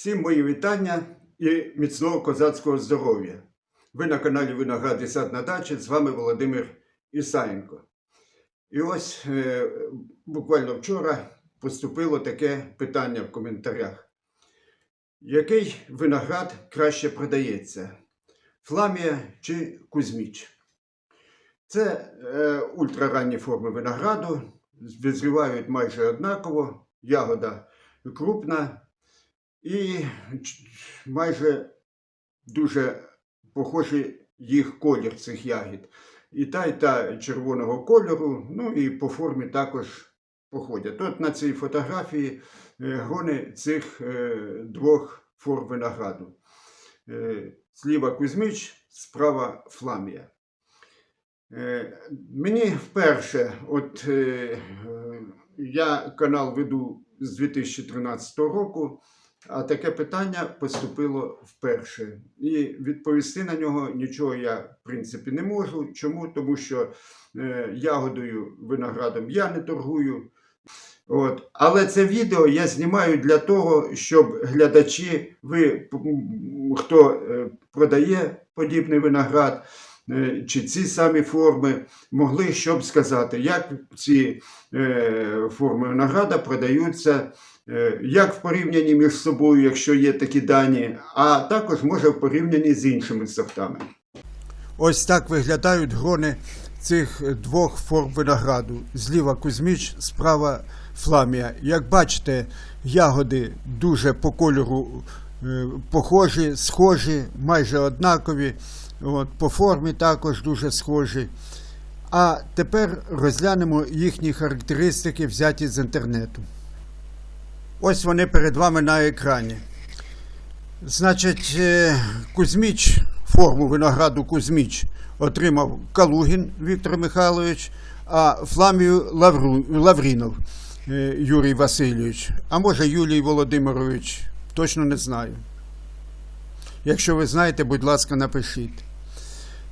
Всім мої вітання і міцного козацького здоров'я. Ви на каналі Виноград і сад на дачі. З вами Володимир Ісаєнко. І ось е, буквально вчора поступило таке питання в коментарях. Який виноград краще продається? Фламія чи Кузьміч? Це е, ультраранні форми винограду, визрівають майже однаково, ягода крупна і майже дуже похожий їх колір цих ягід. І та, і та червоного кольору, ну і по формі також походять. От на цій фотографії е, грони цих е, двох форм винограду. Е, Зліва Кузьмич, справа Фламія. Е, Мені вперше, от е, е, я канал веду з 2013 року, а таке питання поступило вперше. І відповісти на нього нічого я, в принципі, не можу. Чому? Тому що е, ягодою виноградом я не торгую. От. Але це відео я знімаю для того, щоб глядачі, ви, хто е, продає подібний виноград, е, чи ці самі форми, могли щоб сказати, як ці форми винограда продаються, як в порівнянні між собою, якщо є такі дані, а також може в порівнянні з іншими сортами. Ось так виглядають грони цих двох форм винограду. Зліва Кузьміч, справа Фламія. Як бачите, ягоди дуже по кольору е, похожі, схожі, майже однакові. От, по формі також дуже схожі. А тепер розглянемо їхні характеристики, взяті з інтернету. Ось вони перед вами на екрані. Значить, е, Кузьміч, форму винограду Кузьміч отримав Калугін Віктор Михайлович, а Фламію Лавру, Лаврінов е, Юрій Васильович, а може Юлій Володимирович, точно не знаю. Якщо ви знаєте, будь ласка, напишіть.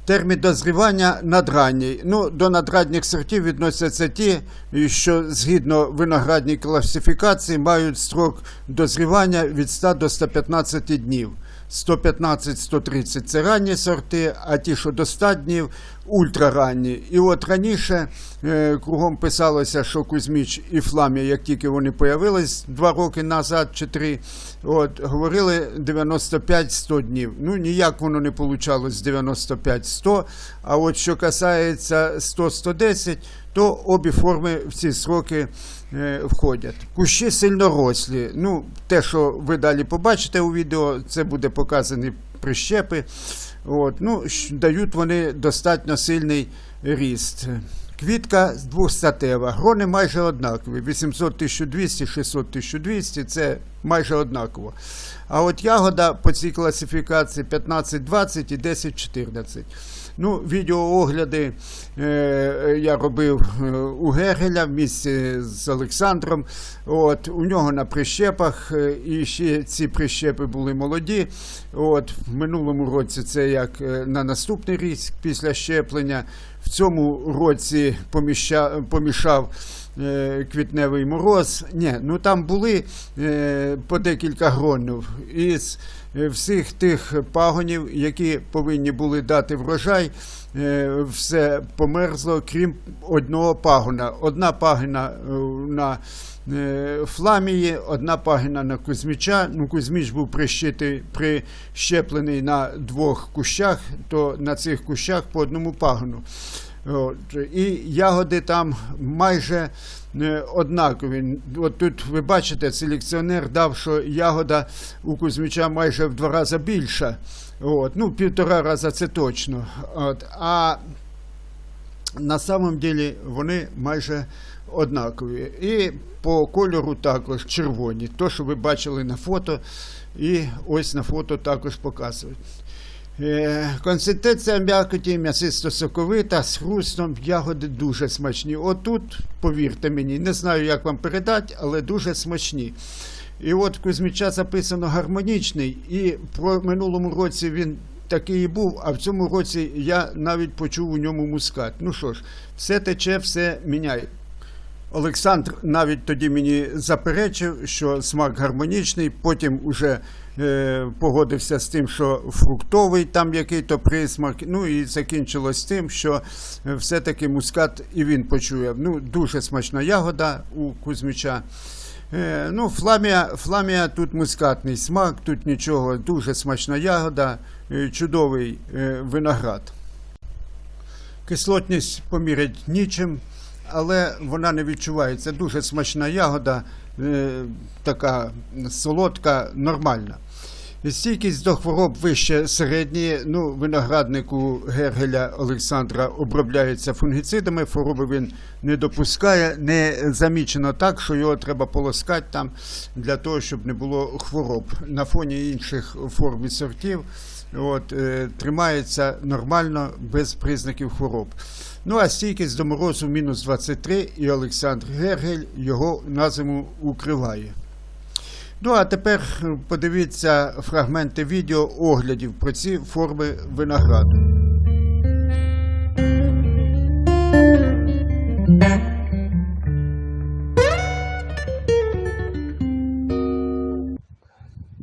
Термін дозрівання надранній. Ну, до надрадніх сортів відносяться ті, що згідно виноградній класифікації мають строк дозрівання від 100 до 115 днів. 115-130 це ранні сорти, а ті, що до 100 днів, ультраранні. І от раніше е, кругом писалося, що Кузьміч і Фламія, як тільки вони появились два роки назад чи три, от, говорили 95-100 днів. Ну, ніяк воно не вийшло з 95-100. А от що касається 100-110, то обі форми в ці сроки входять. Кущі сильнорослі. Ну, те, що ви далі побачите у відео, це буде показані прищепи. От, ну, дають вони достатньо сильний ріст. Квітка двостатева, грони майже однакові. 800 1200, 600 1200 це майже однаково. А от ягода по цій класифікації 15-20 і 10-14. Ну, відеоогляди е, я робив е, у Гегеля в місті з Олександром. От, у нього на прищепах, е, і ще ці прищепи були молоді. От, в минулому році це як е, на наступний рік після щеплення. В цьому році поміща, помішав е, квітневий мороз. Ні, ну там були е, по декілька гронів. Із е, всіх тих пагонів, які повинні були дати врожай, все померзло, крім одного пагона. Одна пагина е, на е, Фламії, одна пагина на Кузьміча. Ну, Кузьміч був прищитий, прищеплений на двох кущах, то на цих кущах по одному пагону. І ягоди там майже е, однакові. От тут ви бачите, селекціонер дав, що ягода у Кузьміча майже в два рази більша. От, ну, півтора рази це точно. От, а на самом деле вони майже однакові. І по кольору також червоні. То, що ви бачили на фото, і ось на фото також показують. Е, Консистенція м'якоті м'ясисто-соковита, з хрустом, ягоди дуже смачні. Отут, повірте мені, не знаю, як вам передати, але дуже смачні. І от в Кузьміча записано гармонічний, і про минулому році він такий і був, а в цьому році я навіть почув у ньому мускат. Ну що ж, все тече, все міняє. Олександр навіть тоді мені заперечив, що смак гармонічний, потім уже е, погодився з тим, що фруктовий там який-то присмак. Ну і закінчилось тим, що е, все-таки мускат і він почує. Ну, дуже смачна ягода у Кузьмича. Е, ну, фламія, фламія тут мускатний смак, тут нічого, дуже смачна ягода, чудовий виноград. Кислотність поміряти нічим, але вона не відчувається. Дуже смачна ягода, така солодка, нормальна. Стійкість до хвороб вище середньої. Ну, винограднику Гергеля Олександра обробляється фунгіцидами, хвороби він не допускає. Не замічено так, що його треба полоскати там для того, щоб не було хвороб. На фоні інших форм і сортів от, е, тримається нормально, без признаків хвороб. Ну а стійкість до морозу мінус 23, і Олександр Гергель його на зиму укриває. Ну а тепер подивіться фрагменти відео оглядів про ці форми винограду.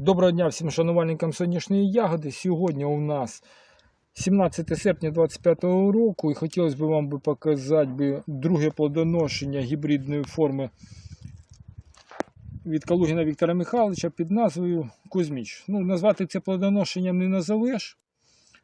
Доброго дня всім шанувальникам сонячної ягоди. Сьогодні у нас 17 серпня 2025 року і хотілося б вам показати друге плодоношення гібридної форми від Калугіна Віктора Михайловича під назвою Кузьміч. Ну, назвати це плодоношенням не назовеш.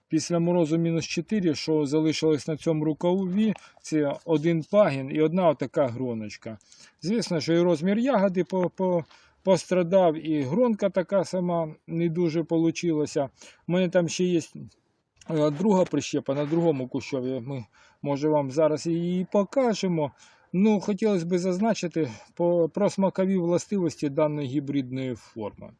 Після морозу мінус 4, що залишилось на цьому рукаві, це один пагін і одна отака гроночка. Звісно, що і розмір ягоди по, по, пострадав, і гронка така сама не дуже вийшла. У мене там ще є е, друга прищепа на другому кущові. Ми, може, вам зараз її покажемо. Ну, хотілося б зазначити про смакові властивості даної гібридної форми.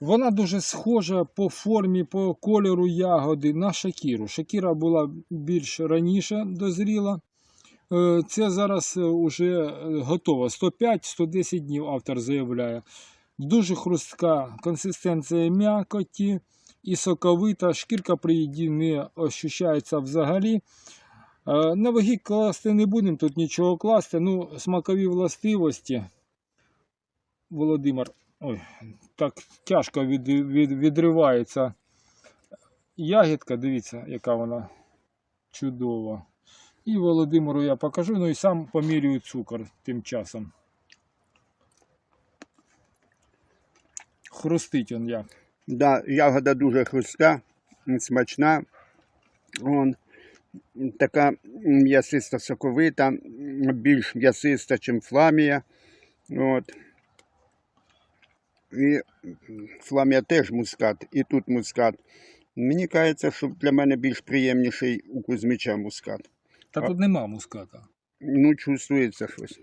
Вона дуже схожа по формі, по кольору ягоди на шакіру. Шакіра була більш раніше дозріла. Е, Це зараз вже готово. 105-110 днів автор заявляє. Дуже хрустка консистенція м'якоті і соковита. Шкірка при їді не ощущається взагалі. Е, На ваги класти не будемо, тут нічого класти. Ну, смакові властивості. Володимир, ой, так тяжко від, від, відривається ягідка. Дивіться, яка вона чудова. І Володимиру я покажу, ну і сам помірюю цукор тим часом. Хрустить он як. Да, ягода дуже хрустка, смачна. Вон, така м'ясиста соковита, більш м'ясиста, ніж фламія. От. І фламія теж мускат, і тут мускат. Мені кажеться, що для мене більш приємніший у Кузьмича мускат. Та А- тут нема муската. Ну, чувствується щось.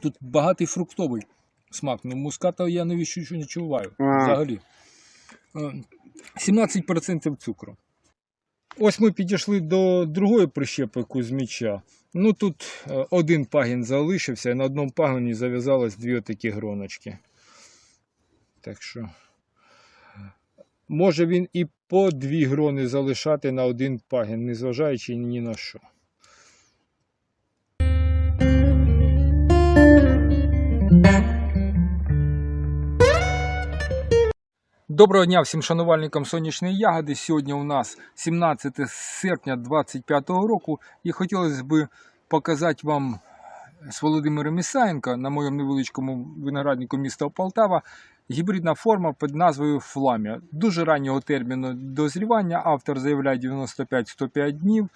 Тут багатий фруктовий смак. Ну, муската я не відчу- не відчуваю А. взагалі. Е, 17% цукру. Ось ми підійшли до другої прищепи Кузьміча. Ну тут е, один пагін залишився, і на одному пагоні зав'язалось дві такі гроночки. Так що. Може він і по дві грони залишати на один пагін, незважаючи ні на що. Доброго дня всім шанувальникам сонячної ягоди. Сьогодні у нас 17 серпня 2025 року і хотілося б показати вам з Володимиром Ісаєнко на моєму невеличкому винограднику міста Полтава гібридна форма під назвою Фламія. Дуже раннього терміну дозрівання. Автор заявляє 95-105 днів.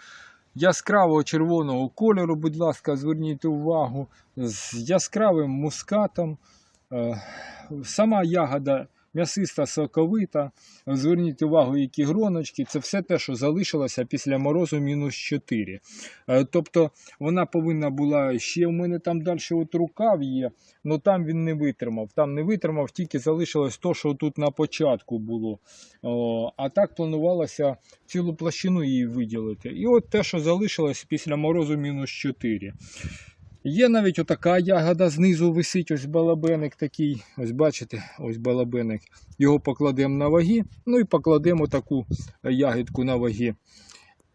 Яскравого червоного кольору, будь ласка, зверніть увагу, з яскравим мускатом. Е, Сама ягода м'ясиста соковита. Зверніть увагу, які гроночки. Це все те, що залишилося після морозу мінус 4. Е, Тобто вона повинна була ще в мене там далі от рукав є, але там він не витримав. Там не витримав, тільки залишилось то, що тут на початку було. А так планувалося цілу площину її виділити. І от те, що залишилось після морозу мінус 4. Є навіть отака ягода знизу висить, ось балабеник такий. Ось бачите, ось балабеник. Його покладемо на ваги, ну і покладемо таку ягідку на ваги.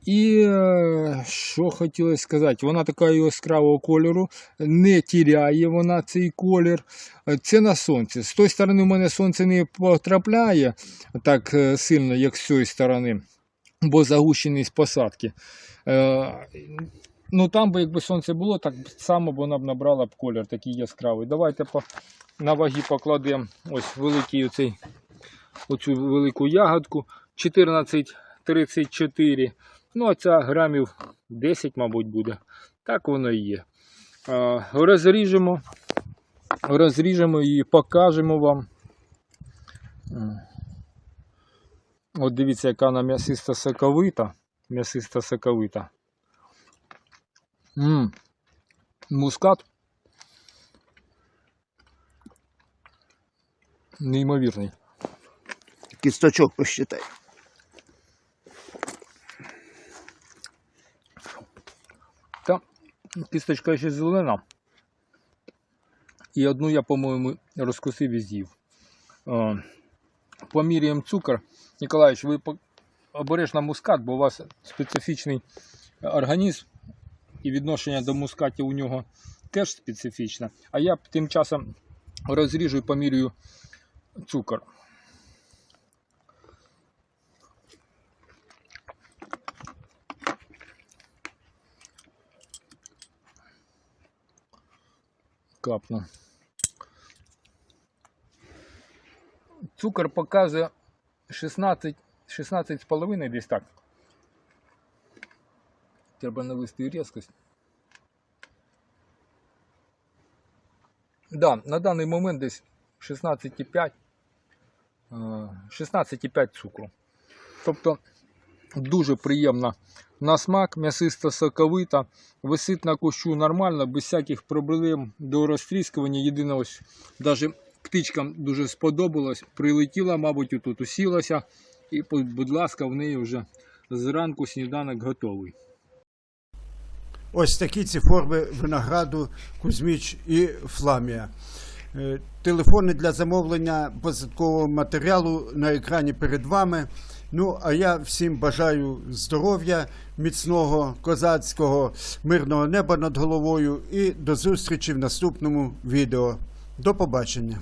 І е, що хотілося сказати, вона така яскравого кольору, не тіряє вона цей колір. Е, Це на сонці. З тої сторони в мене сонце не потрапляє так е, сильно, як з цієї сторони, бо загущеність посадки. Ну там би якби сонце було, так само б вона б набрала б колір такий яскравий. Давайте по, на ваги покладемо ось великий оцей, оцю велику ягодку. 14,34. Ну, а ця грамів 10, мабуть, буде. Так воно і є. А, розріжемо, розріжемо і покажемо вам. От дивіться, яка вона м'ясиста соковита. М'ясиста соковита. М. Мускат. Неймовірний. Кісточок посчитай. Та кісточка ще зелена. І одну я, по-моєму, розкусив і з'їв. Е, Поміряємо цукор. Ніколаєвич, ви обережно мускат, бо у вас специфічний організм і відношення до мускатів у нього теж специфічне. А я тим часом розріжу і помірюю цукор. капну. Цукор показує 16, 16,5 десь так. Треба навести різкость. Да, на даний момент десь 16,5 е, 16,5 цукру. Тобто дуже приємна на смак, м'ясиста соковита, висить на кущу нормально, без всяких проблем до розтріскування. Єдине, ось навіть птичкам дуже сподобалось, прилетіла, мабуть, отут усілася. І, будь ласка, в неї вже зранку сніданок готовий. Ось такі ці форми винограду Кузьміч і Фламія. Е, Телефони для замовлення посадкового матеріалу на екрані перед вами. Ну, а я всім бажаю здоров'я, міцного, козацького, мирного неба над головою і до зустрічі в наступному відео. До побачення.